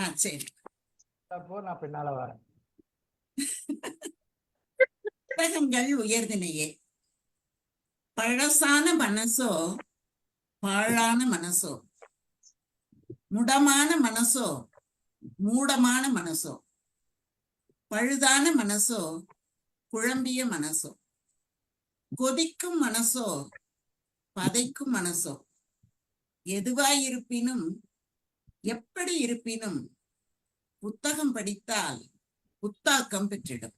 ஆ சரி. அப்போ நான் பின்னால வரேன். புத்தகங்கள் உயர்தினையே பழசான மனசோ பாழான மனசோ. முடமான மனசோ மூடமான மனசோ. பழுதான மனசோ குழம்பிய மனசோ. கொதிக்கும் மனசோ பதைக்கும் மனசோ. எதுவாயிருப்பினும் எப்படி இருப்பினும் புத்தகம் படித்தால் புத்தாக்கம் பெற்றிடும்.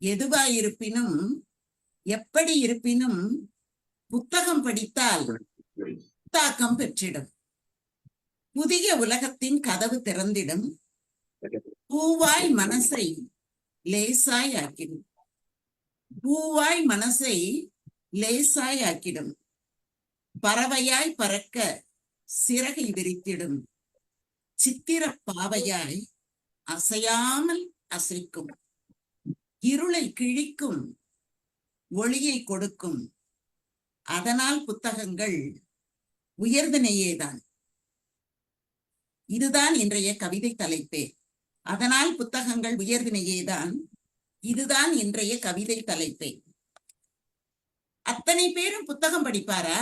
எதுவாயிருப்பினும் எப்படி இருப்பினும் புத்தகம் படித்தால் புத்தாக்கம் பெற்றிடும். புதிய உலகத்தின் கதவு திறந்திடும். பூவாய் மனசை லேசாய் ஆக்கிடும். பூவாய் மனசை லேசாய் ஆக்கிடும். பறவையாய் பறக்க சிறகை விரித்திடும். சித்திர பாவையாய் அசையாமல் அசைக்கும். இருளை கிழிக்கும் ஒளியை கொடுக்கும். அதனால் புத்தகங்கள் உயர்தனையேதான் இதுதான் இன்றைய கவிதை தலைப்பே. அதனால் புத்தகங்கள் உயர்தினையேதான் இதுதான் இன்றைய கவிதை தலைப்பே. அத்தனை பேரும் புத்தகம் படிப்பாரா?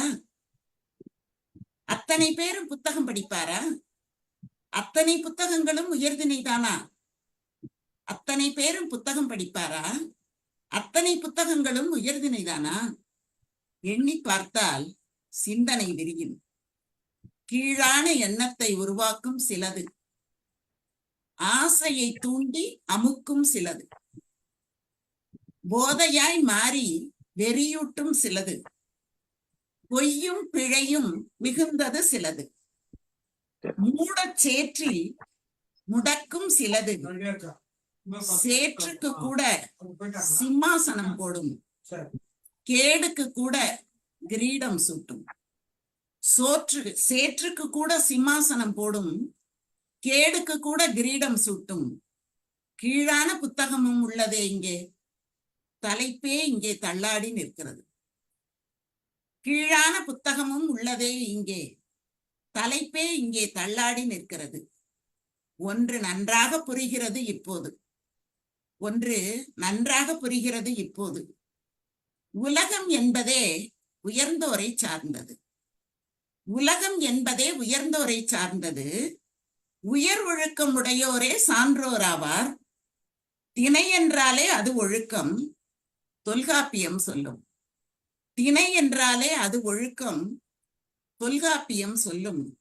அத்தனை பேரும் புத்தகம் படிப்பாரா? அத்தனை புத்தகங்களும் உயர்தினைதானா அத்தனை பேரும் புத்தகம் படிப்பாரா? அத்தனை புத்தகங்களும் உயர்தினைதானா எண்ணி பார்த்தால் சிந்தனை விரியும். கீழான எண்ணத்தை உருவாக்கும் சிலது. ஆசையை தூண்டி அமுக்கும் சிலது. போதையாய் மாறி வெறியூட்டும் சிலது. பொய்யும் பிழையும் மிகுந்தது சிலது. மூடச் சேற்றில் முடக்கும் சிலது. சேற்றுக்கு கூட சிம்மாசனம் போடும். கேடுக்கு கூட கிரீடம் சூட்டும். சோற்று சேற்றுக்கு கூட சிம்மாசனம் போடும். கேடுக்கு கூட கிரீடம் சூட்டும். கீழான புத்தகமும் உள்ளதே இங்கே. தலைப்பே இங்கே தள்ளாடி நிற்கிறது. கீழான புத்தகமும் உள்ளதே இங்கே. தலைப்பே இங்கே தள்ளாடி நிற்கிறது. ஒன்று நன்றாக புரிகிறது இப்போது. ஒன்று நன்றாக புரிகிறது இப்போது. உலகம் என்பதே உயர்ந்தோரை சார்ந்தது. உலகம் என்பதே உயர்ந்தோரை சார்ந்தது. உயர் ஒழுக்கம் உடையோரே சான்றோராவார். திணை என்றாலே அது ஒழுக்கம். தொல்காப்பியம் சொல்லும். திணை என்றாலே அது ஒழுக்கம். தொல்காப்பியம் சொல்லும்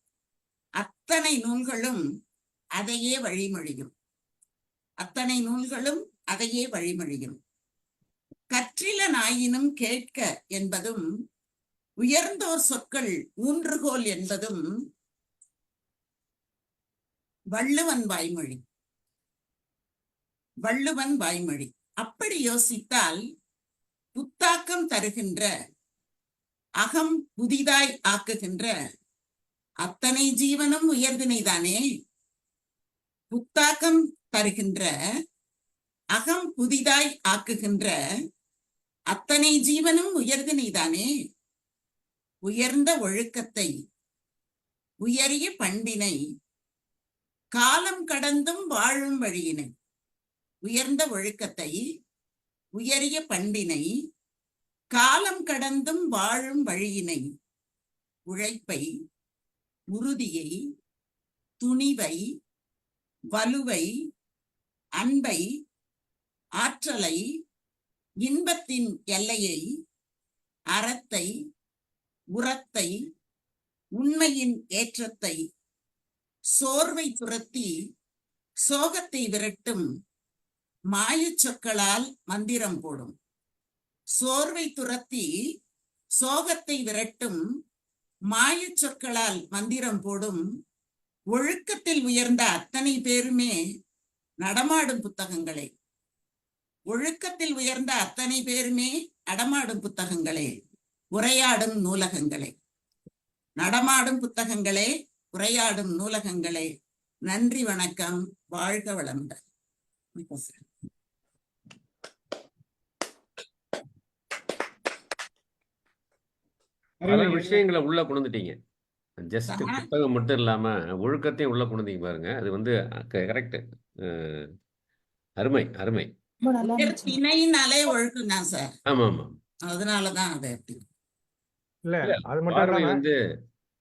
அத்தனை நூல்களும் அதையே வழிமொழியும். அத்தனை நூல்களும் அதையே வழிமொழியும். கற்றில நாயினும் கேட்க என்பதும் உயர்ந்தோர் சொற்கள் ஊன்றுகோல் என்பதும் வள்ளுவன் வாய்மொழி. வள்ளுவன் வாய்மொழி. அப்படி யோசித்தால் புத்தாக்கம் தருகின்ற அகம் புதிதாய் ஆக்குகின்ற அத்தனை ஜீவனும் உயர்தினைதானே புத்தாக்கம் தருகின்ற அகம் புதிதாய் ஆக்குகின்ற அத்தனை ஜீவனும் உயர்தினைதானே உயர்ந்த ஒழுக்கத்தை உயரிய பண்பினை காலம் கடந்தும் வாழும் வழியினை உயர்ந்த ஒழுக்கத்தை உயரிய பண்பினை காலம் கடந்தும் வாழும் வழியினை உழைப்பை உறுதியை துணிவை வலுவை அன்பை ஆற்றலை இன்பத்தின் எல்லையை அறத்தை உரத்தை உண்மையின் ஏற்றத்தை சோர்வை துரத்தி சோகத்தை விரட்டும் மாயச் சொற்களால் மந்திரம் போடும். சோர்வை துரத்தி சோகத்தை விரட்டும் மாயச் சொற்களால் மந்திரம் போடும் ஒழுக்கத்தில் உயர்ந்த அத்தனை பேருமே நடமாடும் புத்தகங்களே. ஒழுக்கத்தில் உயர்ந்த அத்தனை பேருமே நடமாடும் புத்தகங்களே. உரையாடும் நூலகங்களே. நடமாடும் புத்தகங்களே உரையாடும் நூலகங்களே. நன்றி வணக்கம். வாழ்க வளமுடன். பல விஷயங்களை உள்ள கொண்டுட்டீங்க ஜஸ்ட் புத்தகம் மட்டும் இல்லாம ஒழுக்கத்தையும் உள்ள கொண்டு வந்தீங்க பாருங்க. அது வந்து கரெக்ட் அருமை அருமை. திணையினாலே ஒழுக்கம் தான் சார். ஆமா ஆமா அதனாலதான் அது அப்படி இல்ல அது மட்டும் வந்து.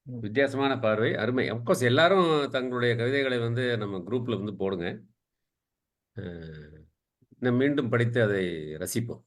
வித்தியாசமான பார்வை அருமை. அப்கோர்ஸ் எல்லாரும் தங்களுடைய கவிதைகளை வந்து நம்ம குரூப்ல வந்து போடுங்க. நம்ம மீண்டும் படித்து அதை ரசிப்போம்.